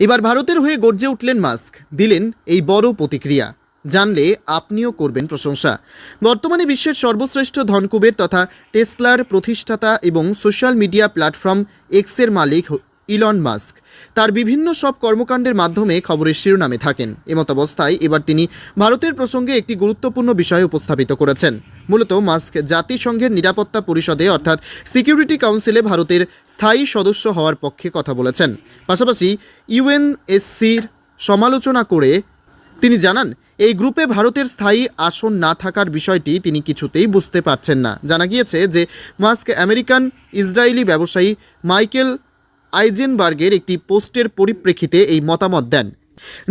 এবার ভারতের হয়ে গর্জে উঠলেন মাস্ক, দিলেন এই বড় প্রতিক্রিয়া। জানলে আপনিও করবেন প্রশংসা। বর্তমানে বিশ্বের সর্বশ্রেষ্ঠ ধনকুবের তথা টেসলার প্রতিষ্ঠাতা এবং সোশ্যাল মিডিয়া প্ল্যাটফর্ম এক্সের মালিক ইলন মাস্ক। তার বিভিন্ন সব কর্মকাণ্ডের মাধ্যমে খবরের শিরোনামে থাকেন। এমত অবস্থায় এবার তিনি ভারতের প্রসঙ্গে একটি গুরুত্বপূর্ণ বিষয় উপস্থাপিত করেছেন। মূলত মাস্ক জাতিসংঘের নিরাপত্তা পরিষদে, অর্থাৎ সিকিউরিটি কাউন্সিলে ভারতের স্থায়ী সদস্য হওয়ার পক্ষে কথা বলেছেন। পাশাপাশি ইউএনএসসির সমালোচনা করে তিনি জানান, এই গ্রুপে ভারতের স্থায়ী আসন না থাকার বিষয়টি তিনি কিছুতেই বুঝতে পারছেন না। জানা গিয়েছে যে মাস্ক আমেরিকান ইসরায়েলি ব্যবসায়ী মাইকেল আইজেনবার্গের একটি পোস্টের পরিপ্রেক্ষিতে এই মতামত দেন।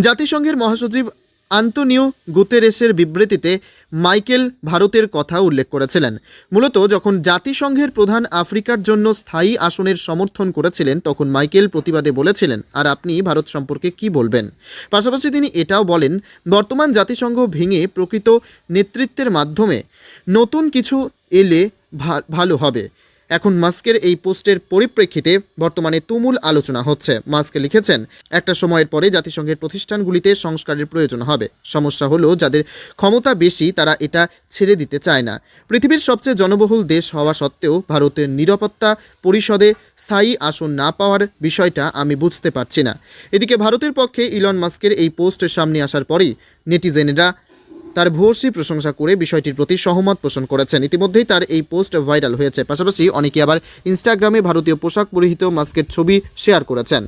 জাতিসংঘের মহাসচিব আন্তনিও গুতেরেসের বিবৃতিতে মাইকেল ভারতের কথা উল্লেখ করেছিলেন। মূলত যখন জাতিসংঘের প্রধান আফ্রিকার জন্য স্থায়ী আসনের সমর্থন করেছিলেন, তখন মাইকেল প্রতিবাদে বলেছিলেন, আর আপনি ভারত সম্পর্কে কি বলবেন? পাশাপাশি তিনি এটাও বলেন, বর্তমান জাতিসংঘ ভেঙে প্রকৃত নেতৃত্বের মাধ্যমে নতুন কিছু এলে ভালো হবে। এখন মাস্কের এই পোস্টের পরিপ্রেক্ষিতে বর্তমানে তুমুল আলোচনা হচ্ছে। মাস্ক লিখেছেন, একটা সময়ের পরে জাতিসংঘের প্রতিষ্ঠানগুলিতে সংস্কারের প্রয়োজন হবে। সমস্যা হলো যাদের ক্ষমতা বেশি, তারা এটা ছেড়ে দিতে চায় না। পৃথিবীর সবচেয়ে জনবহুল দেশ হওয়া সত্ত্বেও ভারতের নিরাপত্তা পরিষদে স্থায়ী আসন না পাওয়ার বিষয়টা আমি বুঝতে পারছি না। এদিকে ভারতের পক্ষে ইলন মাস্কের এই পোস্ট সামনে আসার পরেই নেটিজেনরা তার ভূয়সী প্রশংসা করে বিষয়টির প্রতি সহমত পোষণ করেছেন। ইতিমধ্যেই তার এই পোস্ট ভাইরাল হয়েছে। পাশাপাশি অনেকে আবার ইনস্টাগ্রামে ভারতীয় পোশাক পরিহিত মাস্কের ছবি শেয়ার করেছেন।